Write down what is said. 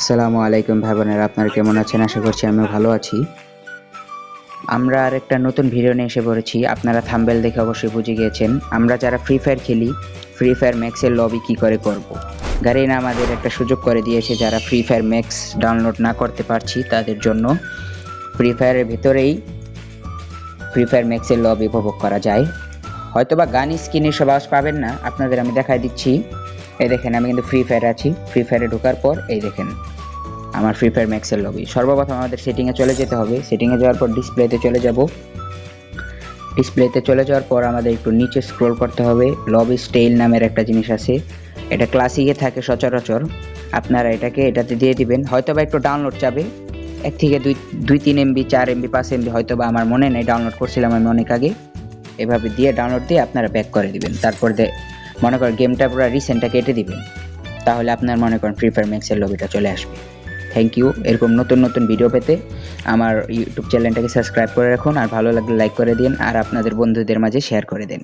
আসসালামু আলাইকুম ভাই বোনেরা আপনারা কেমন আছেন? আশা করছি আমিও ভালো আছি। আমরা আর একটা নতুন ভিডিও নিয়ে এসে পড়েছি। আপনারা থাম্বেল দেখে অবশ্যই বুঝে গিয়েছেন, আমরা যারা ফ্রি ফায়ার খেলি ফ্রি ফায়ার ম্যাক্সের লবি কি করে করব। গাড়িনা আমাদের একটা সুযোগ করে দিয়েছে, যারা ফ্রি ফায়ার ম্যাক্স ডাউনলোড না করতে পারছি তাদের জন্য। ফ্রি ফায়ারের ভেতরেই ফ্রি ফায়ার ম্যাক্সের লবি উপভোগ করা যায়। হয়তোবা গান স্ক্রিনে সব আওয়াজ পাবেন না, আপনাদের আমি দেখাই দিচ্ছি। এই দেখেন, আমি কিন্তু ফ্রি ফায়ার আছি। ফ্রি ফায়ারে ঢোকার পর এই দেখেন, আমার ফ্রি ফায়ার ম্যাক্সের লবি সর্বপ্রথম আমাদের সেটিংয়ে চলে যেতে হবে। সেটিংয়ে যাওয়ার পর ডিসপ্লেতে চলে যাব। ডিসপ্লেতে চলে যাওয়ার পর আমাদের একটু নিচে স্ক্রোল করতে হবে। লবি স্টেইল নামের একটা জিনিস আছে। এটা ক্লাসিকে থাকে সচরাচর। আপনারা এটাকে এটাতে দিয়ে দিবেন। হয়তো বা একটু ডাউনলোড যাবে এক থেকে দুই দুই, তিন এমবি চার এমবি পাঁচ এমবি হয়তো বা আমার মনে নেই। ডাউনলোড করছিলাম আমি অনেক আগে। এভাবে দিয়ে ডাউনলোড দিয়ে আপনারা ব্যাক করে দিবেন। তারপর মনে করেন গেমটা পুরো রিসেন্টটা কেটে দিবেন তাহলে আপনার মনে করেন ফ্রি ফায়ার ম্যাক্সের লবিটা চলে আসবে। থ্যাংক ইউ এরকম নতুন নতুন ভিডিও পেতে আমার ইউটিউব চ্যানেলটাকে সাবস্ক্রাইব করে রাখুন, আর ভালো লাগলে লাইক করে দিন, আর আপনাদের বন্ধুদের মাঝে শেয়ার করে দিন।